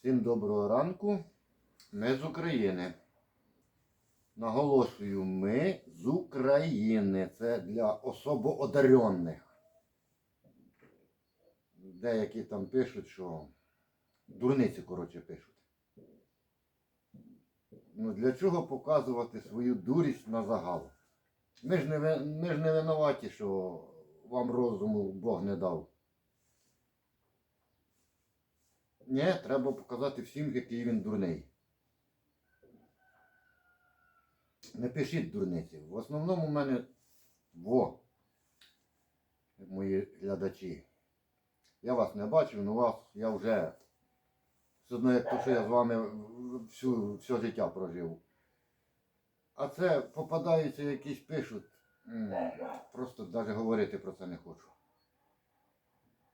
Всім доброго ранку. Ми з України. Наголошую, ми з України. Це для особо одаренних. Деякі там пишуть, що дурниці, коротше, пишуть. Ну, для чого показувати свою дурість на загал? Ми ж не, ми ж не винуваті, що вам розуму Бог не дав. Ні, треба показати всім, який він дурний. Не пишіть дурниці. В основному в мене во, мої глядачі. Я вас не бачив, але вас я вже все одно, як то, що я з вами всю, все життя прожив. А це попадаються якісь пишуть. Просто навіть говорити про це не хочу.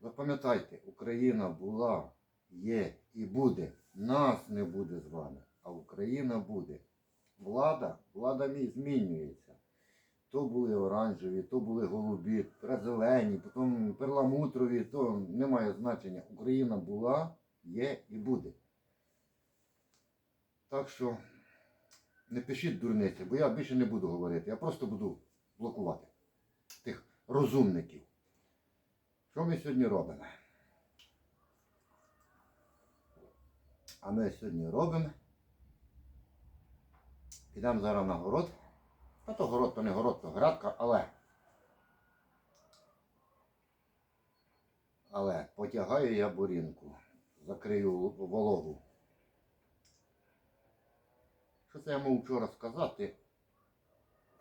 Запам'ятайте, Україна була, є і буде. Нас не буде з вами, а Україна буде. Влада, влада змінюється. То були оранжеві, то були голубі, зелені, потім перламутрові, то немає значення. Україна була, є і буде. Так що не пишіть дурниці, бо я більше не буду говорити. Я просто буду блокувати тих розумників. Що ми сьогодні робимо? А ми сьогодні робимо. Підемо зараз на город. А то город, то не город, то градка, але. Але потягаю я бурінку. Закрию вологу. Що це я мав вчора сказати?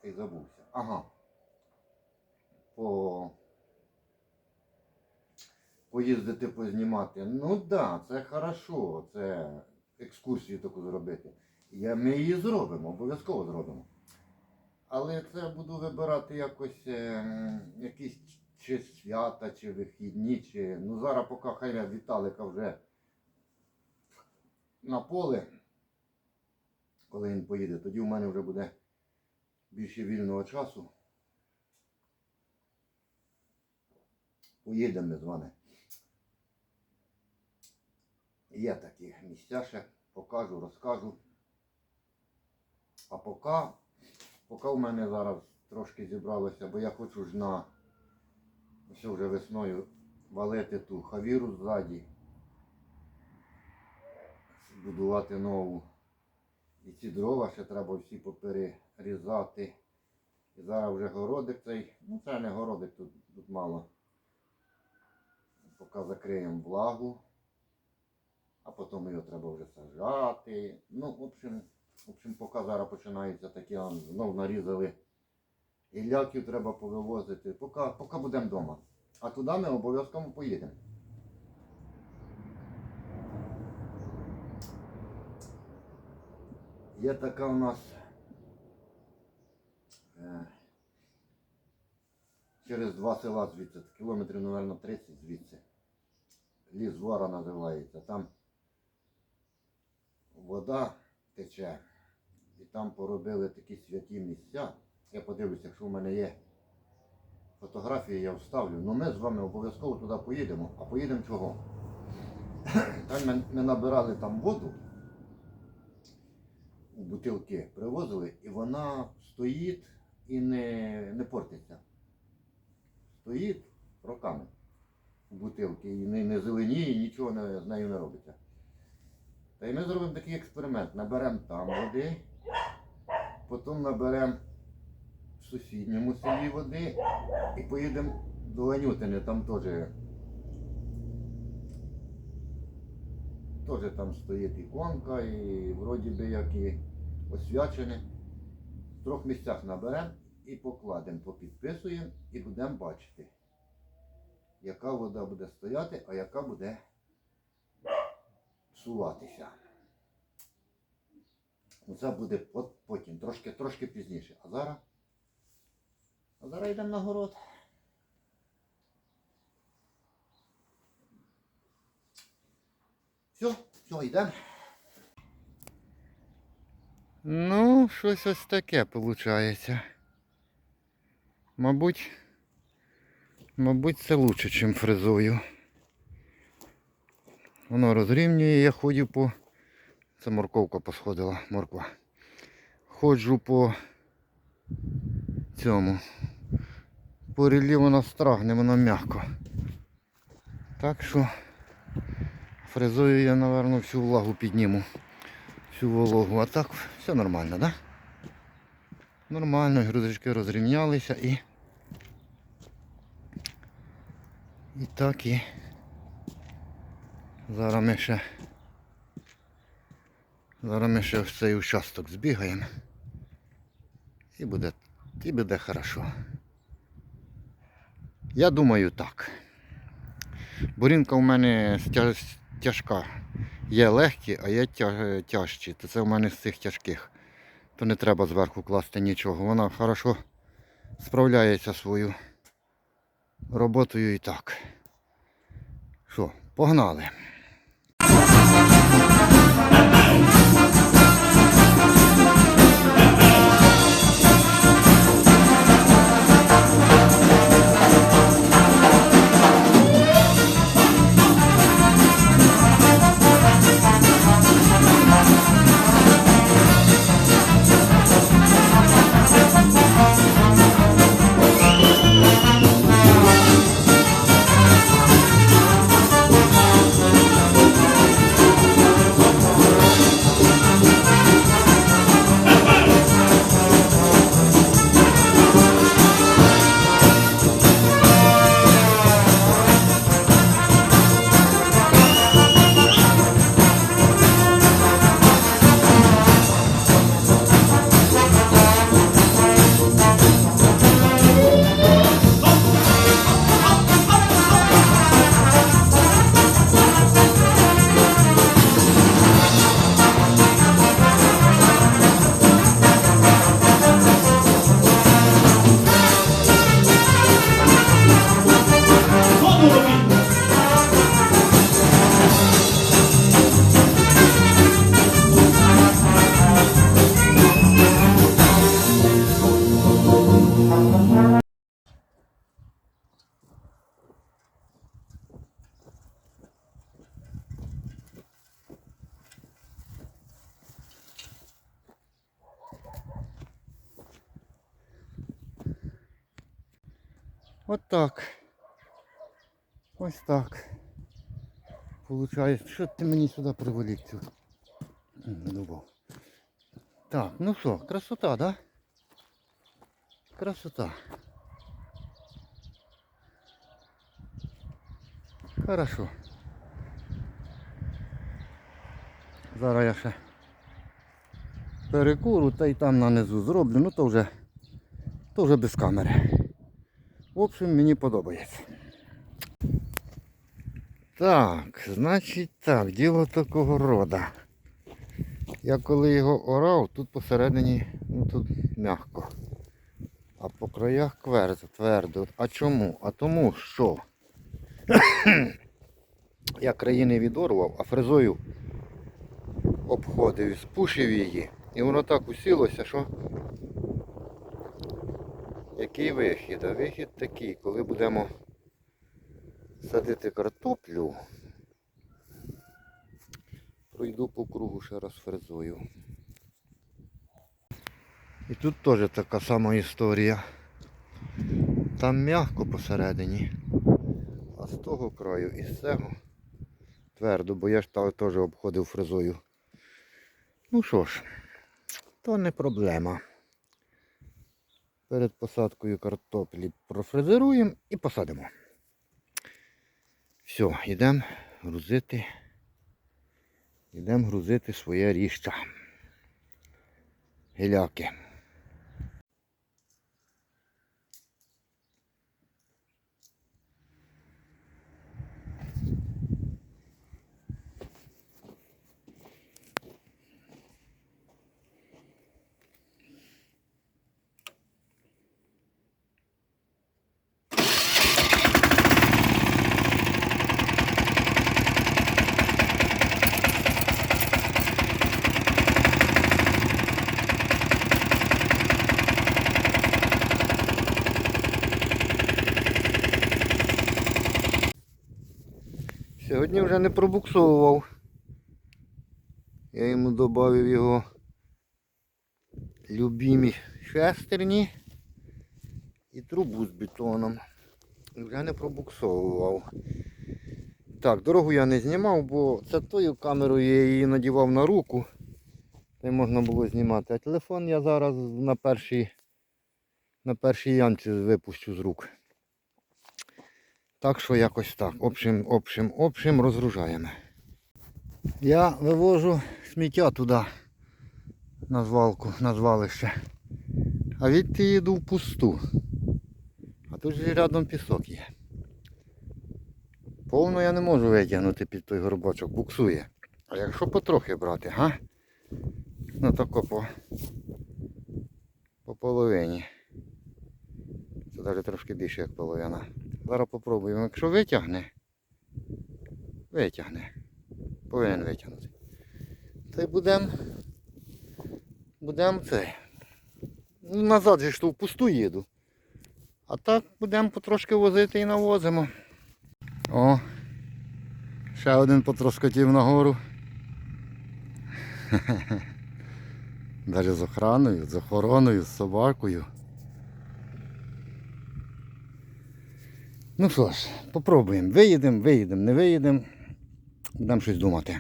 Й забувся. Ага. По... Поїздити познімати. Ну так, да, це хорошо, це екскурсію таку зробити. Я, ми її зробимо, обов'язково зробимо. Але це буду вибирати якось е, якісь чи свята, чи вихідні, чи. Ну зараз поки хай Віталика вже на поле, коли він поїде, тоді в мене вже буде більше вільного часу. Поїдемо з вами. Є такі місця ще, покажу, розкажу. А поки, поки в мене зараз трошки зібралося, бо я хочу ж на все вже весною валити ту хавіру ззаді, будувати нову. І ці дрова ще треба всі поперерізати. І зараз вже городик цей, ну це не городик, тут, тут мало. Поки закриємо влагу, а потім його треба вже сажати. Ну, в общем, в общем, поки зараз починаються такі, он, знов нарізали. Гілляків треба повивозити, поки, поки будемо вдома. А туди ми обов'язково поїдемо. Є така у нас е, через два села звідси, кілометрів, мабуть, 30 звідси. Ліс Вора називається. Там вода тече. І там поробили такі святі місця. Я подивлюся, якщо в мене є фотографії, я вставлю. Ну ми з вами обов'язково туди поїдемо. А поїдемо чого? Там ми, ми набирали там воду у бутилки, привозили, і вона стоїть і не, не портиться. Стоїть роками у бутилки і не, не зеленіє, нічого не, з нею не робиться. Та й ми зробимо такий експеримент. Наберемо там води, потім наберемо в сусідньому селі води і поїдемо до Ганютини, там теж. Теж там стоїть іконка і вроді би як і освячене. В трьох місцях наберемо і покладемо, попідписуємо і будемо бачити, яка вода буде стояти, а яка буде псуватися. Ну, Це буде от потім, трошки, трошки пізніше. А зараз. А зараз йдемо на город. Все, все, йдемо. Ну, щось ось таке виходить. Мабуть, мабуть, це лучше, ніж фрезою. Воно розрівнює, я ходю по. Це морковка посходила, морква. Ходжу по цьому. По ріллі вона страгне, вона м'яко. Так що фрезою я, напевно, всю влагу підніму. Всю вологу. А так все нормально, да? Нормально, грузочки розрівнялися і. І так і. Зараз ми ще. Зараз ми ще в цей участок збігаємо. І буде, і буде хорошо. Я думаю так. Бурінка у мене тяжка. Є легкі, а є тя- тяжчі. То це у мене з цих тяжких. То не треба зверху класти нічого. Вона хорошо справляється свою роботою і так. Що, погнали. От так. Ось так. Получається, що ти мені сюди приволік цю дубов. Так, ну що, красота, да? Красота. Хорошо. Зараз я ще перекуру та й там нанизу зроблю, ну то вже, то вже без камери. Общем, мені подобається. Так, значить так, діло такого рода. Я коли його орав, тут посередині ну, тут м'яко. А по краях квердо, твердо. А чому? А тому що я країни відорвав, а фрезою обходив спушив її. І воно так усілося, що який вихід? А вихід такий, коли будемо садити картоплю, пройду по кругу ще раз фрезою. І тут теж така сама історія. Там м'яко посередині, а з того краю і з цього твердо, бо я ж теж обходив фрезою. Ну що ж, то не проблема. Перед посадкою картоплі профрезеруємо і посадимо. Все, йдемо грузити. Йдемо грузити своє ріжча. Гіляки. Сьогодні вже не пробуксовував. Я йому додав його любимі шестерні і трубу з бетоном. Вже не пробуксовував. Так, дорогу я не знімав, бо це тою камерою я її надівав на руку. Та можна було знімати. А телефон я зараз на першій, на першій ямці випущу з рук. Так що якось так. Общим, общим, общим розгружаємо. Я вивожу сміття туди на звалку, на звалище. А відти їду в пусту. А тут же рядом пісок є. Повно я не можу витягнути під той горбочок, буксує. А якщо потрохи брати, га? Ну тако по, по половині. Це навіть трошки більше як половина. Зараз попробуємо. Якщо витягне, витягне. Повинен витягнути. То й будемо. Будемо це. Ну, назад же ж то впусту їду. А так будемо потрошки возити і навозимо. О, ще один потроскотів нагору. Навіть з охраною, з охороною, з собакою. Ну що ж, попробуємо. Виїдемо, виїдемо, не виїдемо. Будемо щось думати.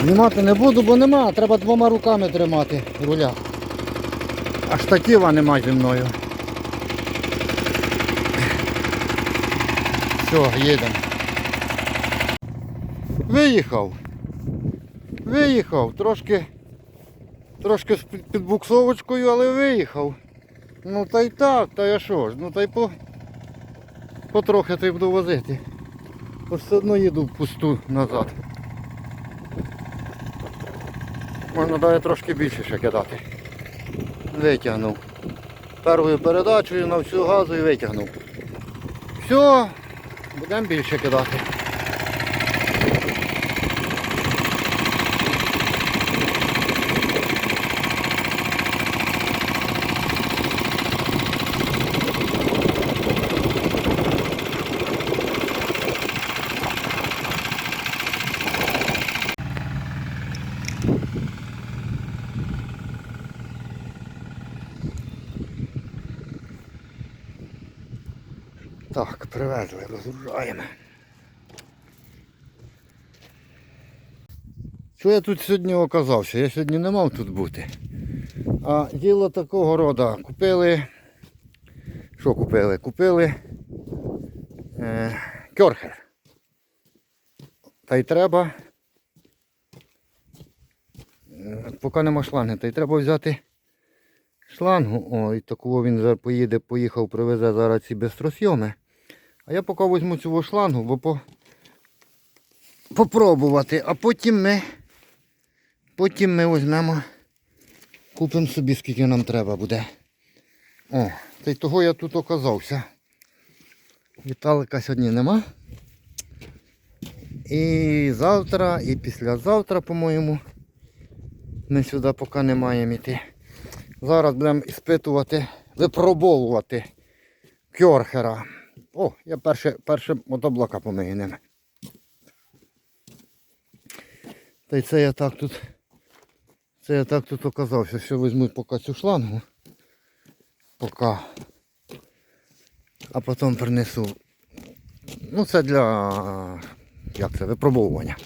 Знімати не буду, бо нема, треба двома руками тримати руля. А штатива нема зі мною. Все, їдемо. Виїхав. Виїхав. Трошки трошки з під- підбуксовочкою, але виїхав. Ну та й так, та я що ж, ну та й по потрохи й буду возити. Все одно їду в пусту назад. Можна далі трошки більше ще кидати. Витягнув. Первою передачею на всю газу і витягнув. Все, будемо більше кидати. Так, розгружаємо. Що я тут сьогодні оказався? Я сьогодні не мав тут бути. А діло такого роду. Купили. Що купили? Купили е, кьорхер. Та й треба. е, Поки нема шланги, та й треба взяти шлангу. О, і такого він поїде, поїхав, привезе зараз ці безтросйоми. А я поки візьму цю шлангу, бо по... попробувати, а потім ми потім ми візьмемо, купимо собі, скільки нам треба буде. О, та й того я тут оказався. Віталика сьогодні нема. І завтра, і післязавтра, по-моєму, ми сюди поки не маємо йти. Зараз будемо іспитувати, випробовувати кьорхера. О, я перше, перше мотоблока помию ним. Та й це я так тут. Це я так тут оказався, що візьму поки цю шлангу. Поки. А потім принесу. Ну це для як це, випробовування.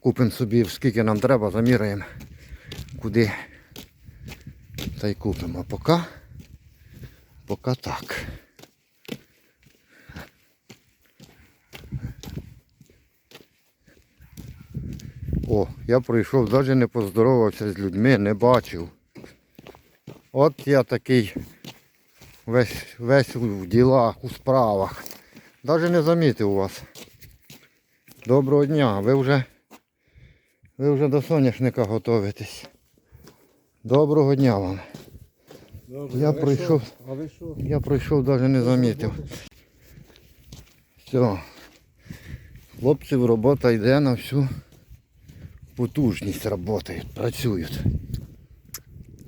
Купимо собі скільки нам треба, заміряємо куди. Та й купимо. А поки, поки так. О, я прийшов, навіть не поздоровався з людьми, не бачив. От я такий весь, весь у ділах, у справах. Навіть не замітив вас. Доброго дня, ви вже, ви вже до соняшника готуєтесь. Доброго дня вам. Добре, Я а що? А ви що? Я пройшов, навіть не замітив. Все. Хлопців робота йде на всю потужність працюють, працюють.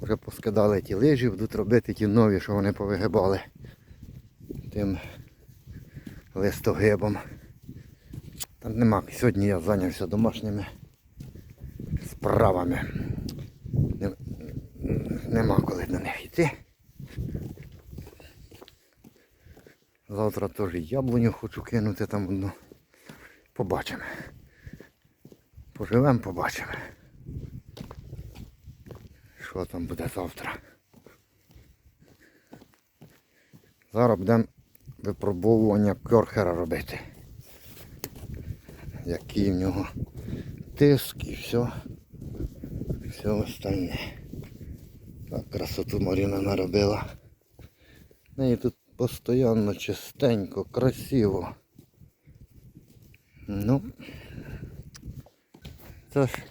Вже поскидали ті лижі, будуть робити ті нові, що вони повигибали тим листогибом. Та нема. Сьогодні я зайнявся домашніми справами. Нема коли до них йти. Завтра теж яблуню хочу кинути там одну. Побачимо. Поживемо, побачимо. Що там буде завтра. Зараз будемо випробовування керхера робити. Який в нього тиск і все. Все остальне. Так, красоту Маріна наробила. В неї тут постійно чистенько, красиво. Ну. Це ж.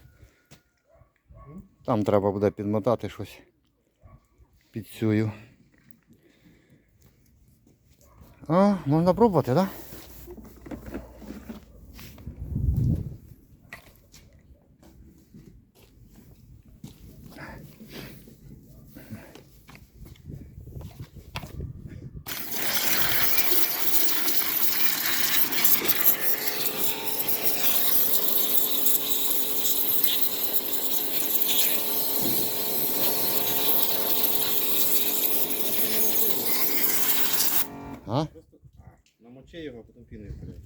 Там треба буде підмотати щось під цю. А, можна пробувати, так? Да? А? Намочи його, а потім піною вперед.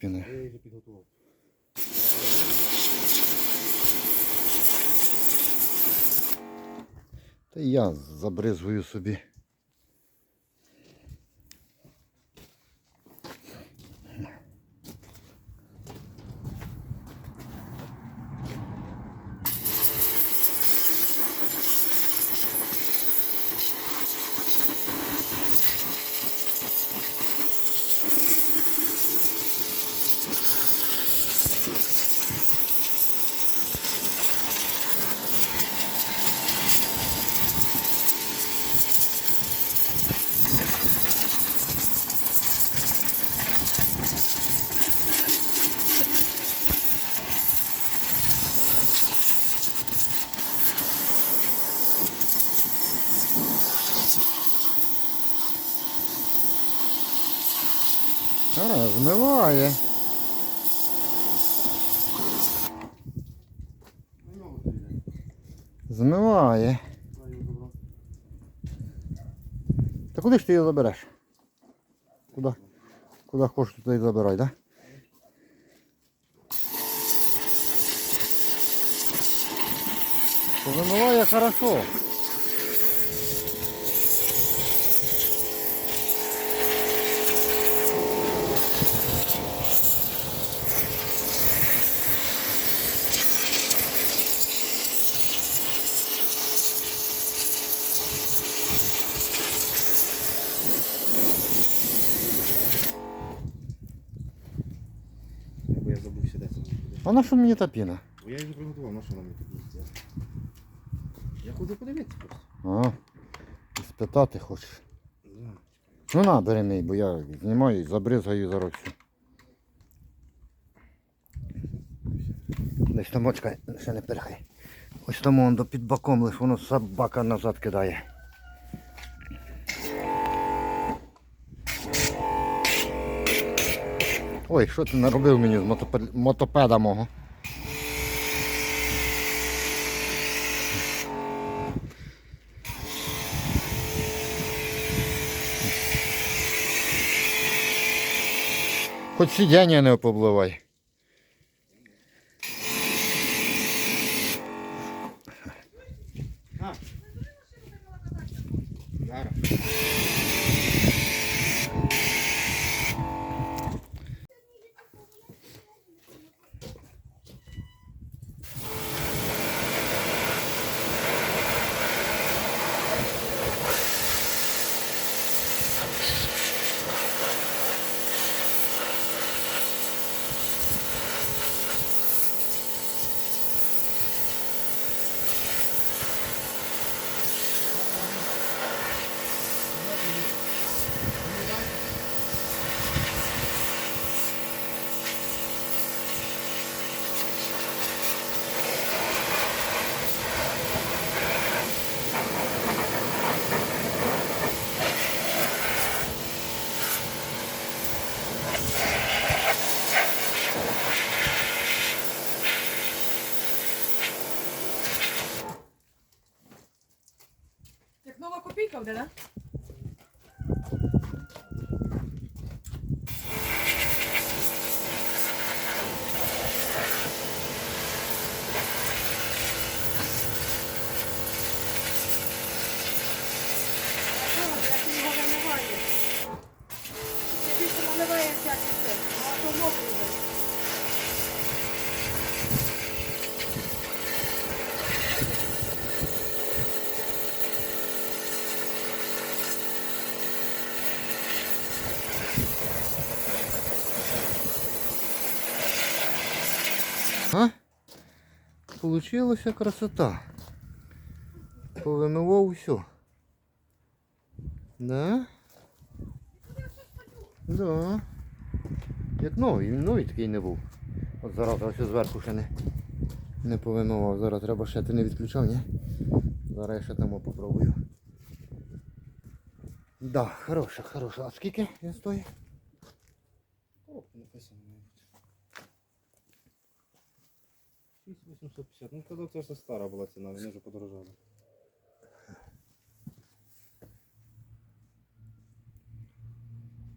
Піною, а? Я її підготував. Та я забризгую собі. А, змиває. Та куди ж ти її забереш? Куди? Куди хочеш, туди забирай, так? Да? Вимиває хорошо. Бо я забувся де це буде. А на що мені та піна? Бо я її приготував, на що нам тоді це? Я ходжу подивитися просто. Ага. І спитати хочеш. Да. Ну на, бери мій, бо я знімаю і забризгаю зараз все. Десь там очка, ще не перехай. Ось там он до під баком лиш воно собака назад кидає. Ой, що ти наробив мені з мотопед- мотопеда мого? Хоч сидіння не попливай. 丑的了 А? Получилася красота. Повимивав все. Да? Да. Як новий, він новий такий не був. От зараз ось зверху ще не, не повимивав. Зараз треба ще ти не відключав, ні? Зараз я ще там попробую. Да, хороша, хороша. А скільки він стоїть? 6850. Ну тоді це все стара була ціна, вони вже подорожали.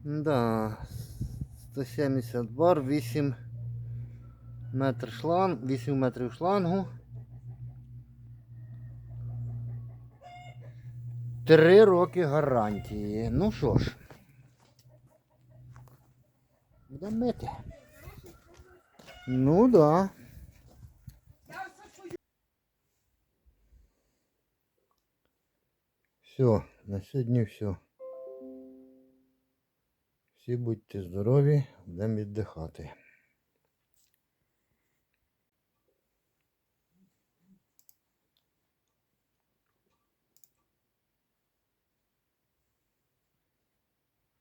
Да, 170 бар, 8 метр шланг, 8 метрів шлангу. Три роки гарантії. Ну що ж. Будемо мити. Ну да. Все, на сьогодні все. Всі будьте здорові, будемо віддихати.